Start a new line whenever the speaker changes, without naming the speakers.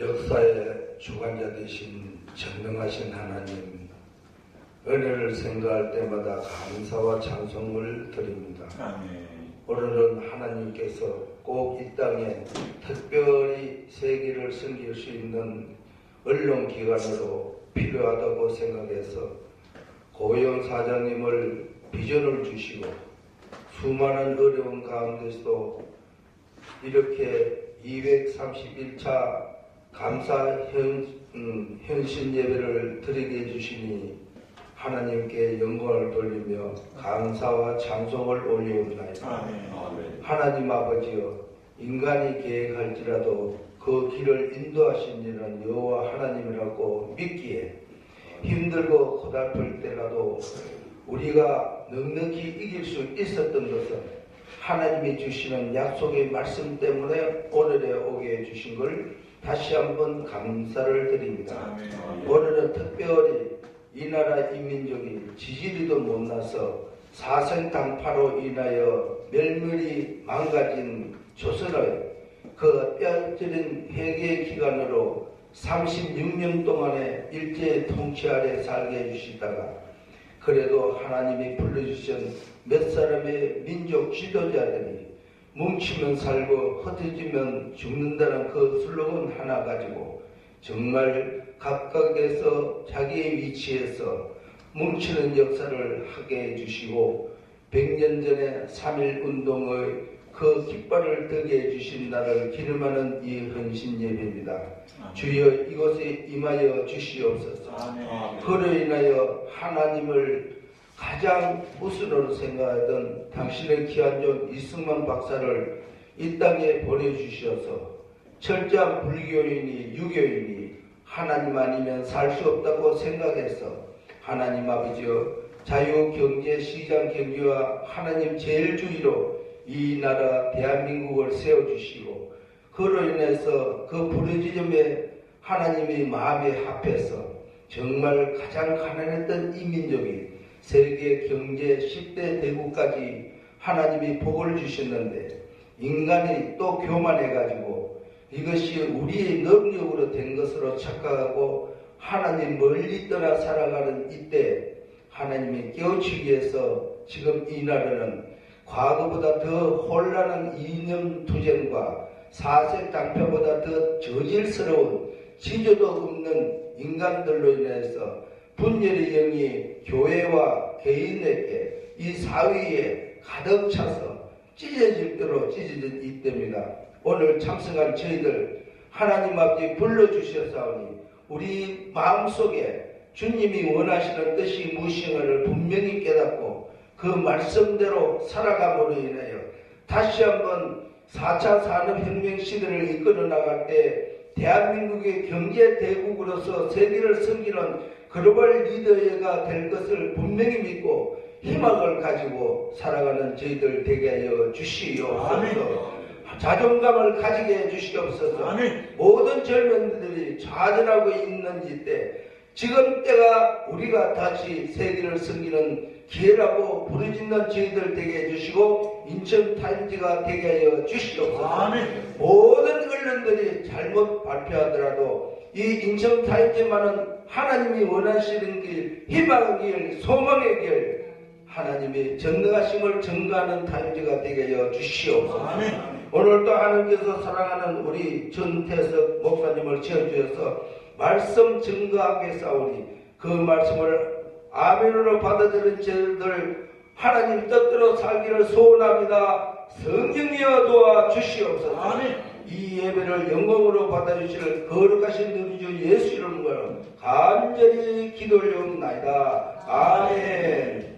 역사의 주관자 되신 전능하신 하나님 은혜를 생각할 때마다 감사와 찬송을 드립니다.
아멘.
오늘은 하나님께서 꼭 이 땅에 특별히 세계를 섬길 수 있는 언론 기관으로 필요하다고 생각해서 고영 사장님을 비전을 주시고 수많은 어려운 가운데서도 이렇게 231차 감사 현, 음, 현신 예배를 드리게 해주시니 하나님께 영광을 돌리며 감사와 찬송을 올리옵나이다.
아멘. 아멘.
하나님 아버지여 인간이 계획할지라도 그 길을 인도하신 이는 여호와 하나님이라고 믿기에 힘들고 고달플 때라도 우리가 넉넉히 이길 수 있었던 것은 하나님이 주시는 약속의 말씀 때문에 오늘에 오게 해주신 걸 다시 한번 감사를 드립니다. 오늘은 특별히 이 나라 인민족이 지지리도 못나서 사생 당파로 인하여 멸물이 망가진 조선의 그 뼈저린 회개 기간으로 36년 동안의 일제 통치 아래 살게 해주시다가 그래도 하나님이 불러주신 몇 사람의 민족 지도자들이 뭉치면 살고 흩어지면 죽는다는 그 슬로건 하나 가지고 정말 각각에서 자기의 위치에서 뭉치는 역사를 하게 해주시고 100년 전에 3.1 운동의 그 깃발을 들게 해주신 나를 기름하는 이 헌신 예배입니다. 주여 이곳에 임하여 주시옵소서. 그로 인하여 하나님을 가장 우선으로 생각하던 당신의 종 이승만 박사를 이 땅에 보내주셔서 철저한 불교인이 유교인이 하나님 아니면 살 수 없다고 생각해서 하나님 아버지여 자유 경제 시장 경제와 하나님 제일주의로 이 나라 대한민국을 세워주시고 그로 인해서 그 부르짖음에 하나님이 마음에 합해서 정말 가장 가난했던 이 민족이 세계 경제 10대 대국까지 하나님이 복을 주셨는데 인간이 또 교만해가지고 이것이 우리의 능력으로 된 것으로 착각하고 하나님 멀리 떠나 살아가는 이때 하나님이 깨우치기 위해서 지금 이 나라는 과거보다 더 혼란한 이념 투쟁과 사색 당표보다 더 저질스러운 지조도 없는 인간들로 인해서 분열의 영이 교회와 개인에게 이 사회에 가득 차서 찢어질 대로 찢어진 이 때입니다. 오늘 참석한 저희들 하나님 앞에 불러주셨사오니 우리 마음속에 주님이 원하시는 뜻이 무엇인가를 분명히 깨닫고 그 말씀대로 살아감으로 인하여 다시 한번 4차 산업혁명 시대를 이끌어 나갈 때 대한민국의 경제 대국으로서 세계를 섬기는 글로벌 리더가 될 것을 분명히 믿고 희망을 가지고 살아가는 저희들 되게 하여 주시옵소서.
아멘.
자존감을 가지게 해 주시옵소서.
아멘.
모든 젊은이들이 좌절하고 있는 이때 지금 때가 우리가 다시 세계를 섬기는 기회라고 부르짖는 저희들 되게 해주시고 인천 타임즈가 되게 하여 주시옵소서.
아멘.
언론들이 잘못 발표하더라도 이 인천 타임즈만은 하나님이 원하시는 길, 희망의 길, 소망의 길, 하나님이 전능하심을 증거하는 타임즈가 되게 하여 주시옵소서.
아멘.
오늘도 하나님께서 사랑하는 우리 전태석 목사님을 지어주셔서 말씀 증거하게 싸우니 그 말씀을 아멘으로 받아들인 저희들 하나님 뜻대로 살기를 소원합니다. 성령이여 도와 주시옵소서.
아멘.
이 예배를 영광으로 받아주실 거룩하신 우리 주 예수 이름으로 간절히 기도를 올리옵나이다. 아멘.